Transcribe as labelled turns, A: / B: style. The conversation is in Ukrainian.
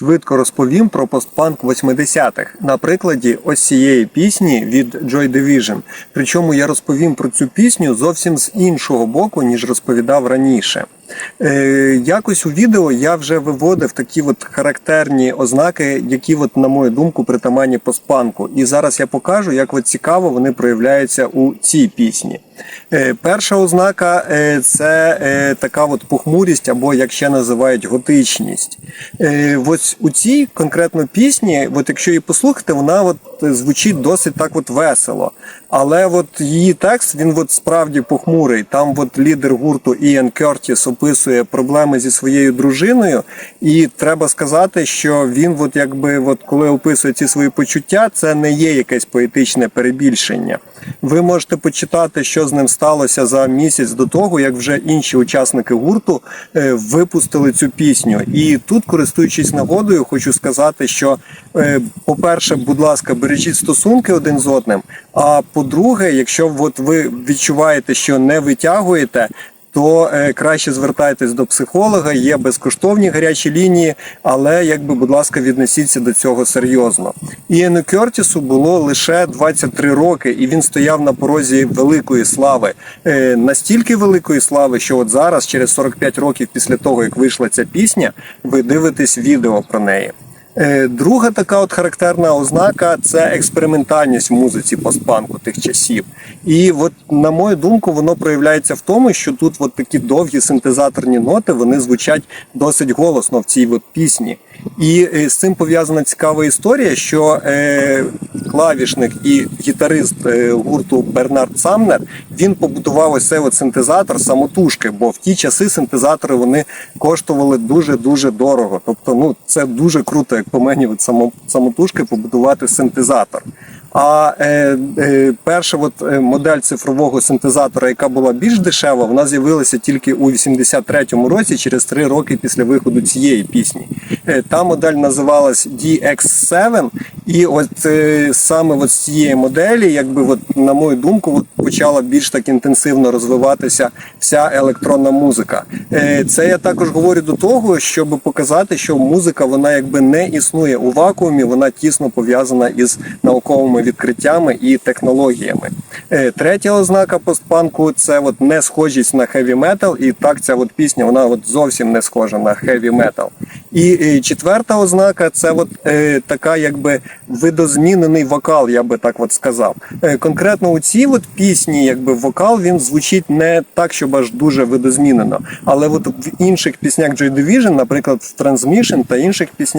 A: Швидко розповім про постпанк 80-х на прикладі ось цієї пісні від Joy Division. Причому я розповім про цю пісню зовсім з іншого боку, ніж розповідав раніше. Е, якось у відео я вже виводив такі от характерні ознаки, які, от, на мою думку, притаманні постпанку. І зараз я покажу, як от цікаво вони проявляються у цій пісні. Е, перша ознака е, це е, така от похмурість, або як ще називають готичність. Е, ось у цій конкретно пісні, от якщо її послухати, вона от звучить досить так от весело. Але от її текст він от справді похмурий. Там от лідер гурту Іан Кертіс описує проблеми зі своєю дружиною, і треба сказати, що він, от якби, от коли описує ці свої почуття, це не є якесь поетичне перебільшення. Ви можете почитати, що з ним сталося за місяць до того, як вже інші учасники гурту е, випустили цю пісню. І тут, користуючись нагодою, хочу сказати, що, е, по-перше, будь ласка, бережіть стосунки один з одним. А по-друге, якщо от ви відчуваєте, що не витягуєте. То е, краще звертайтесь до психолога, є безкоштовні гарячі лінії, але якби, будь ласка, віднесіться до цього серйозно. Іену Кертісу було лише 23 роки, і він стояв на порозі великої слави. Е, настільки великої слави, що от зараз, через 45 років після того, як вийшла ця пісня, ви дивитесь відео про неї. Е, Друга така от характерна ознака це експериментальність в музиці постпанку тих часів. І от, на мою думку, воно проявляється в тому, що тут от такі довгі синтезаторні ноти вони звучать досить голосно в цій от пісні. І е, з цим пов'язана цікава історія, що е, клавішник і гітарист е, гурту Бернард Самнер він побудував ось цей синтезатор самотужки, бо в ті часи синтезатори вони коштували дуже дуже дорого. Тобто, ну це дуже круто, як по мені, от само, самотужки побудувати синтезатор. А е, е, перша от, е, модель цифрового синтезатора, яка була більш дешева, вона з'явилася тільки у 83-му році, через три роки після виходу цієї пісні. Е, та модель називалась DX7, і от е, саме от з цієї моделі, якби от, на мою думку, от, почала більш так інтенсивно розвиватися вся електронна музика. Е, це я також говорю до того, щоб показати, що музика вона якби не існує у вакуумі, вона тісно пов'язана із науковими відкриттями і технологіями. Е, Третя ознака постпанку це от не схожість на хеві метал, і так ця от пісня вона от зовсім не схожа на хеві метал. І е, четверта ознака це от е, така, якби видозмінений вокал, я би так от сказав. Е, конкретно у цій от пісні, якби вокал він звучить не так, щоб аж дуже видозмінено. Але от в інших піснях Joy Division, наприклад, в Transmission та інших піснях.